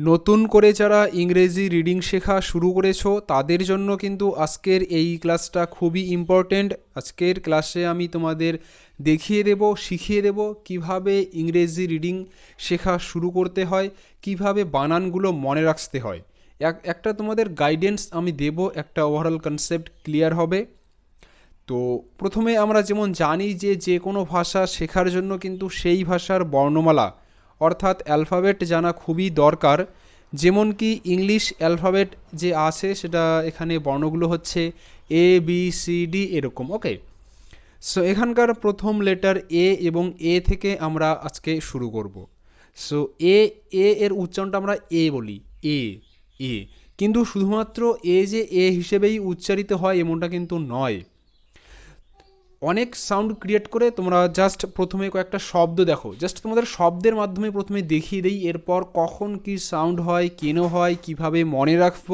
নতুন করে যারা ইংরেজি রিডিং শেখা শুরু করেছ, তাদের জন্য কিন্তু আজকের এই ক্লাসটা খুবই ইম্পর্ট্যান্ট আজকের ক্লাসে আমি তোমাদের দেখিয়ে দেব, শিখিয়ে দেব কীভাবে ইংরেজি রিডিং শেখা শুরু করতে হয়, কীভাবে বানানগুলো মনে রাখতে হয়। এক, একটা তোমাদের গাইডেন্স আমি দেব, একটা ওভারঅল কনসেপ্ট ক্লিয়ার হবে। তো প্রথমে আমরা যেমন জানি যে যে কোনো ভাষা শেখার জন্য কিন্তু সেই ভাষার বর্ণমালা অর্থাৎ অ্যালফাবেট জানা খুবই দরকার, যেমন কি ইংলিশ অ্যালফাবেট যে আছে সেটা এখানে বর্ণগুলো হচ্ছে এ বি সি ডি এরকম ওকে সো এখানকার প্রথম লেটার এ এবং এ থেকে আমরা আজকে শুরু করব। সো এ এ এর উচ্চারণটা আমরা এ বলি এ এ কিন্তু শুধুমাত্র এ যে এ হিসেবেই উচ্চারিত হয় এমনটা কিন্তু নয়। অনেক সাউন্ড ক্রিয়েট করে তোমরা জাস্ট প্রথমে কয়েকটা শব্দ দেখো। জাস্ট তোমাদের শব্দের মাধ্যমে প্রথমে দেখিয়ে দিই, এরপর কখন কি সাউন্ড হয়, কেন হয়, কীভাবে মনে রাখব,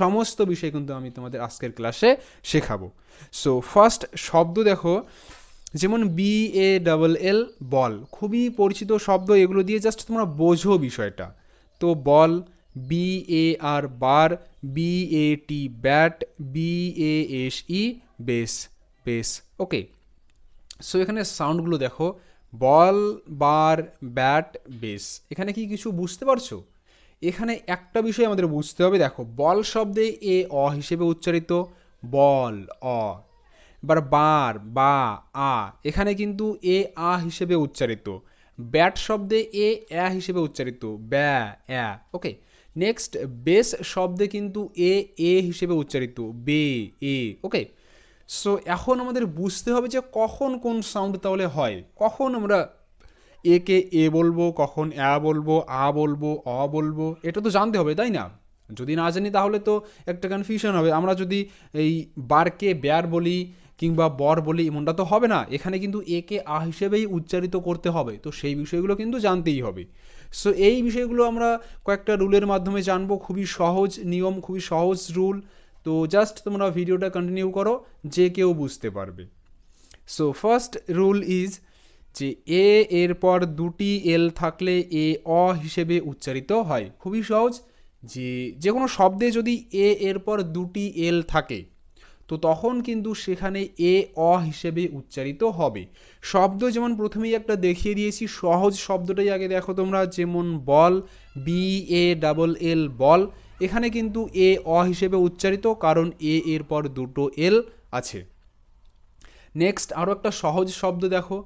সমস্ত বিষয় কিন্তু আমি তোমাদের আজকের ক্লাসে শেখাবো। সো ফার্স্ট শব্দ দেখো, যেমন বি এ ডাবল এল বল। খুবই পরিচিত শব্দ, এগুলো দিয়ে জাস্ট তোমরা বোঝো বিষয়টা। তো বল B A R bar B A T bat B A S E base base okay so এখানে সাউন্ডগুলো দেখো। বল, বার ব্যাট বেস এখানে কি কিছু বুঝতে পারছ? এখানে একটা বিষয় আমাদের বুঝতে হবে। দেখো, বল শব্দে এ, অ হিসেবে উচ্চারিত। বল, অ। এবার বার, বা, আ। এখানে কিন্তু এ, আ হিসেবে উচ্চারিত। ব্যাট শব্দে এ, অ্যা হিসেবে উচ্চারিত। ব্যা, অ্যা। ওকে নেক্সট বেস শব্দে কিন্তু এ এ হিসেবে উচ্চারিত। বে, এ। ওকে সো এখন আমাদের বুঝতে হবে যে কখন কোন সাউন্ড তাহলে হয়। কখন আমরা এ কে এ বলব, কখন অ্যা বলব, আ বলব, অ বলব, এটা তো জানতে হবে, তাই না? যদি না জানি তাহলে তো একটা কনফিউশন হবে। আমরা যদি এই বারকে ব্যার বলি কিংবা বর বলি, এমনটা তো হবে না। এখানে কিন্তু একে আ হিসেবেই উচ্চারিত করতে হবে। তো সেই বিষয়গুলো কিন্তু জানতেই হবে। সো এই বিষয়গুলো আমরা কয়েকটা রুলের মাধ্যমে জানব। খুবই সহজ নিয়ম, খুবই সহজ রুল তো জাস্ট তোমরা ভিডিওটা কন্টিনিউ করো, যে কেউ বুঝতে পারবে। সো ফার্স্ট রুল ইজ যে এ এর পর দুটি এল থাকলে এ অ হিসেবে উচ্চারিত হয়। খুবই সহজ। যে যে কোনো শব্দে যদি এ এর পর দুটি এল থাকে, তো তখন কিন্তু সেখানে এ অ হিসেবে উচ্চারিত হবে। শব্দ যেমন প্রথমেই একটা দেখিয়ে দিয়েছি, সহজ শব্দটাই আগে দেখো তোমরা, যেমন বল বি এ ডাবল এল বল। এখানে কিন্তু এ, অ হিসেবে উচ্চারিত, কারণ এ এর পর দুটো এল আছে। নেক্সট আরও একটা সহজ শব্দ দেখো।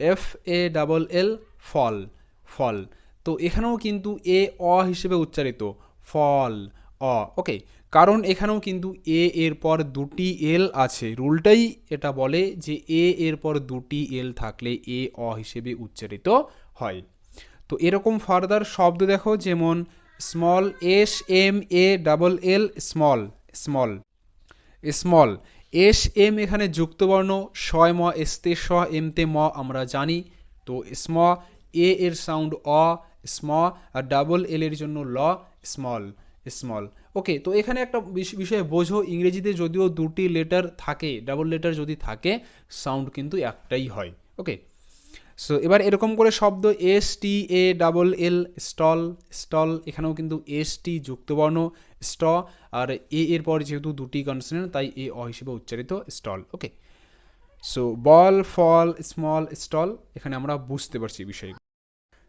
এফ এ ডাবল এল ফল ফল তো এখানেও কিন্তু এ, অ হিসেবে উচ্চারিত। ফল অ ওকে কারণ এখানেও কিন্তু এ এর পর দুটি এল আছে। রুলটাই এটা বলে যে এ এর পর দুটি এল থাকলে এ, অ হিসেবে উচ্চারিত হয়। তো এরকম ফার্দার শব্দ দেখো, যেমন small S M A double L small small small S M এখানে যুক্তবর্ণ শয় ম এস্তে স এমতে ম আমরা জানি। তো স্ম এ এর সাউন্ড অ স্ম আর ডাবল এল এর জন্য ল স্মল স্মল ওকে তো এখানে একটা বিষয় বোঝো, ইংরেজিতে যদিও দুটি লেটার থাকে ডাবল লেটার যদি থাকে সাউন্ড কিন্তু একটাই হয়। ওকে সো এবার এরকম করে শব্দ S T A double L stall stall এখানেও কিন্তু এস টি যুক্তবর্ণ স্ট আর এ এর পর যেহেতু দুটি কনসনেন্ট তাই এ অ হিসেবে উচ্চারিত stall okay so ball fall small stall এখানে আমরা বুঝতে পারছি বিষয়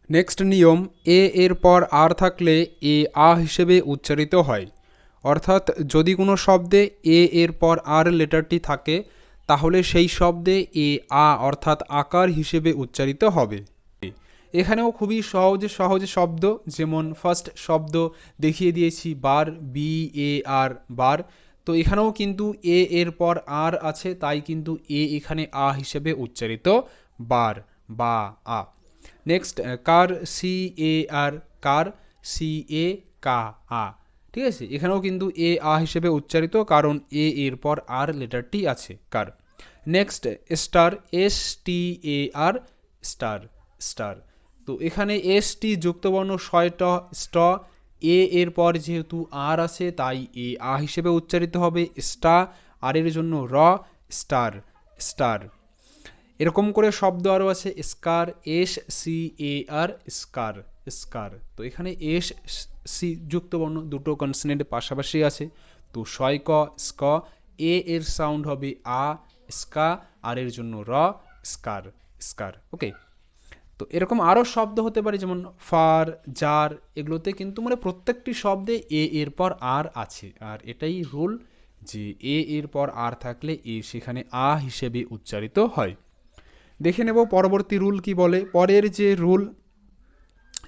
নেক্সট নিয়ম এ এর পর আর থাকলে এ আ হিসেবে উচ্চারিত হয়। অর্থাৎ যদি কোনো শব্দে এ এর পর আর লেটারটি থাকে তাহলে সেই শব্দে এ, আ অর্থাৎ আকার হিসেবে উচ্চারিত হবে। এখানেও খুবই সহজ সহজ শব্দ, যেমন ফার্স্ট শব্দ দেখিয়ে দিয়েছি, বার, বি, এ, আর, বার। তো এখানেও কিন্তু এ এর পর আর আছে, তাই কিন্তু এ এখানে আ হিসেবে উচ্চারিত বার, বা, আ। Next car, C, A, R, car, C, A, কা, আ। ঠিক আছে? এখানেও কিন্তু এ, আ হিসেবে উচ্চারিত, কারণ এ এর পর আর লেটারটি আছে। Car? Next star S T A R star star তো এখানে এস টি যুক্তবর্ণ ছয়ট স্ট এ এর পর যেহেতু আর আছে, তাই এ, আ হিসেবে উচ্চারিত হবে স্টা আর এর জন্য র স্টার স্টার এরকম করে শব্দ আরও আছে স্কার এস সি এ আর স্কার স্কার। তো এখানে এস সি যুক্ত বর্ণ দুটো কনসনেন্ট পাশাপাশি আছে। তো শয় ক স্ক এ এর সাউন্ড হবে আ, স্কা, আর এর জন্য র, স্কার স্কার। ওকে তো এরকম আরও শব্দ হতে পারে, যেমন ফার, জার, এগুলোতে কিন্তু মানে প্রত্যেকটি শব্দে এ এর পর আর আছে। আর এটাই রুল যে এ এর পর আর থাকলে এ সেখানে আ হিসেবে উচ্চারিত হয়। দেখে নেব পরবর্তী রুল কি বলে। পরের যে রুল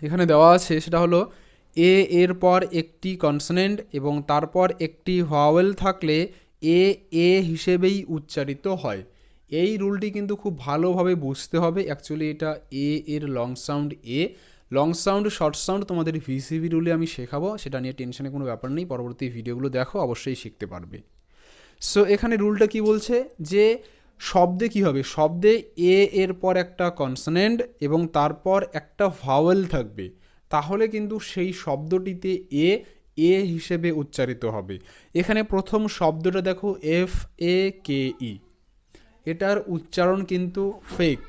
এখানে দেওয়া আছে, সেটা হলো, এ এর পর একটি কনসনেন্ট এবং তারপর একটি ভাওয়েল থাকলে এ এ হিসেবেই উচ্চারিত হয়। এই রুলটি কিন্তু খুব ভালোভাবে বুঝতে হবে। অ্যাকচুয়ালি এটা এ এর long sound A. Long sound, short sound তোমাদের ভিসিবি রুলে আমি শেখাবো, সেটা নিয়ে টেনশনে কোনো ব্যাপার নেই। পরবর্তী ভিডিওগুলো দেখো, অবশ্যই শিখতে পারবে। সো, এখানে রুলটা কি বলছে? যে শব্দে কি হবে? শব্দে এ এর পর একটা কনসনেন্ট এবং তারপর একটা ভাওয়েল থাকবে। তাহলে কিন্তু সেই শব্দটিতে এ এ হিসেবে উচ্চারিত হবে। এখানে প্রথম শব্দটা দেখো, এফ, এ, কে, ই। এটার উচ্চারণ কিন্তু ফেক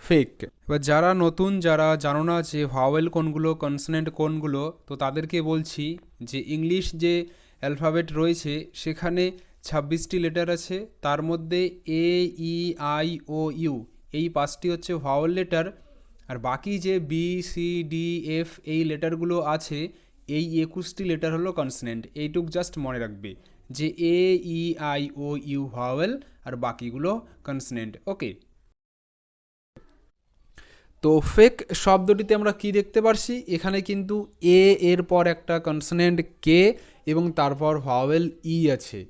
ফেক এবার যারা নতুন, যারা জানো না যে ভাওয়েল কোনগুলো কনসনেন্ট কোনগুলো, তো তাদেরকে বলছি যে ইংলিশ যে অ্যালফাবেট রয়েছে, সেখানে ছাব্বিশটি লেটার আছে, তার মধ্যে এ ই আই ও ইউ এই পাঁচটি হচ্ছে ভাওয়েল লেটার আর বাকি যে বি সি ডি এফ এই লেটারগুলো আছে, এই একুশটি লেটার হলো কনসনেন্ট এইটুক জাস্ট মনে রাখবে যে A E I O U vowel আর বাকিগুলো কনসনেন্ট ওকে তো ফেক শব্দটিতে আমরা কি দেখতে পারছি? এখানে কিন্তু এ এর পর একটা কনসনেন্ট কে এবং তারপর ভাওয়েল ই আছে।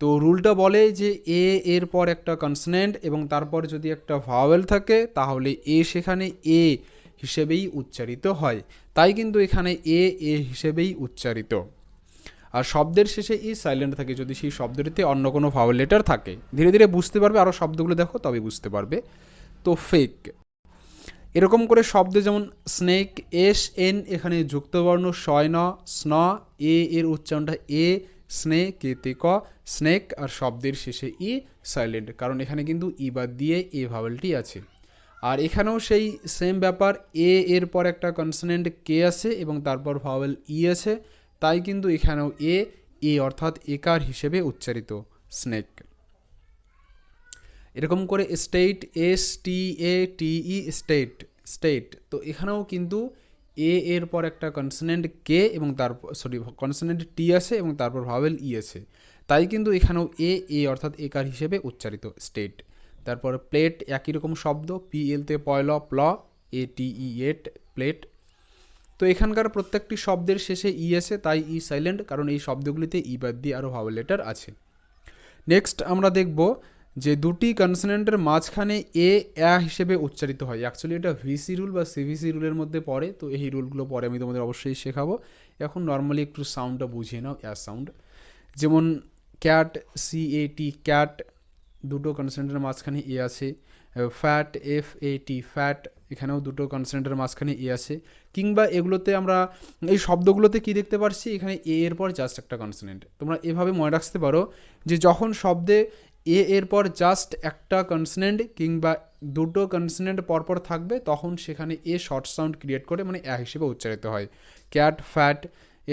তো রুলটা বলে যে এ এর পর একটা কনসনেন্ট এবং তারপর যদি একটা ভাওয়েল থাকে, তাহলে এ সেখানে এ হিসেবেই উচ্চারিত হয়। তাই কিন্তু এখানে এ এ হিসেবেই উচ্চারিত। আর শব্দের শেষে ই সাইলেন্ট থাকে, যদি সেই শব্দটিতে অন্য কোনো ভাওয়েল লেটার থাকে। ধীরে ধীরে বুঝতে পারবে আরও শব্দগুলো দেখো তবে বুঝতে পারবে। তো ফেক এরকম করে শব্দ যেমন স্নেক এস এন এখানে যুক্তবর্ণ শয় ন স্ন এ এর উচ্চারণটা এ স্নে কেতে ক, স্নেক আর শব্দের শেষে ই, সাইলেন্ট। কারণ এখানে কিন্তু ই বাদ দিয়ে এ ভাওয়েলটি আছে। আর এখানেও সেই সেম ব্যাপার, এ এর পর একটা কনসনেন্ট কে আছে এবং তারপর ভাওয়েল ই আছে। তাই কিন্তু এখানেও এ এ অর্থাৎ একার হিসেবে উচ্চারিত স্নেক। এরকম করে state, S, T, A, T, E, state state. তো এখানেও কিন্তু এ এর পর একটা কনসনেন্ট কে এবং তারপর সরি কনসনেন্ট টি আছে এবং তারপর ভাওয়েল ই আছে। তাই কিন্তু এখানেও এ এ অর্থাৎ একার হিসেবে উচ্চারিত স্টেট তারপর প্লেট একই রকম শব্দ পি এলতে পয়ল, প্ল এ টি ই এট প্লেট তো এখানকার প্রত্যেকটি শব্দের শেষে ই আছে, তাই ই সাইলেন্ট কারণ এই শব্দগুলিতে ই বাদ দিয়ে আরও ভাওয়েল লেটার আছে। নেক্সট আমরা দেখব যে দুটি কনসনেন্টের মাঝখানে এ অ্যা হিসেবে উচ্চারিত হয়। অ্যাকচুয়ালি এটা ভিসি রুল বা সিভিসি রুলের মধ্যে পড়ে, তো এই রুলগুলো পরে আমি তোমাদের অবশ্যই শেখাবো। এখন নর্মালি একটু সাউন্ডটা বুঝিয়ে নাও অ্যা সাউন্ড যেমন cat C A T cat দুটো কনসনেন্টের মাঝখানে এ আছে। Fat F A T fat এখানেও দুটো কনসনেন্টের মাঝখানে এ আছে। কিংবা এগুলোতে আমরা, এই শব্দগুলোতে কি দেখতে পারছি? এখানে এ এর পর জাস্ট একটা কনসনেন্ট তোমরা এভাবে মনে রাখতে পারো যে যখন শব্দে এ এর পর জাস্ট একটা কনসনেন্ট কিংবা দুটো কনসনেন্ট পরপর থাকবে, তখন সেখানে এ শর্ট সাউন্ড ক্রিয়েট করে মানে এ হিসেবে উচ্চারিত হয়। ক্যাট ফ্যাট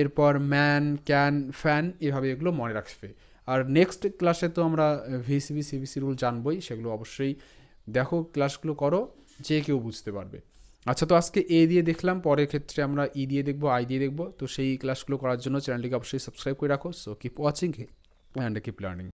এরপর ম্যান ক্যান ফ্যান এভাবে এগুলো মনে রাখবে। আর নেক্সট ক্লাসে তো আমরা ভিসিবি সিবিসি রুল জানবই, সেগুলো অবশ্যই দেখো ক্লাসগুলো করো, যে কেউ বুঝতে পারবে। আচ্ছা তো আজকে এ দিয়ে দেখলাম, পরের ক্ষেত্রে আমরা ই দিয়ে দেখব আই দিয়ে দেখব, তো সেই ক্লাসগুলো করার জন্য চ্যানেলটিকে অবশ্যই সাবস্ক্রাইব করে রাখো। So keep watching and keep learning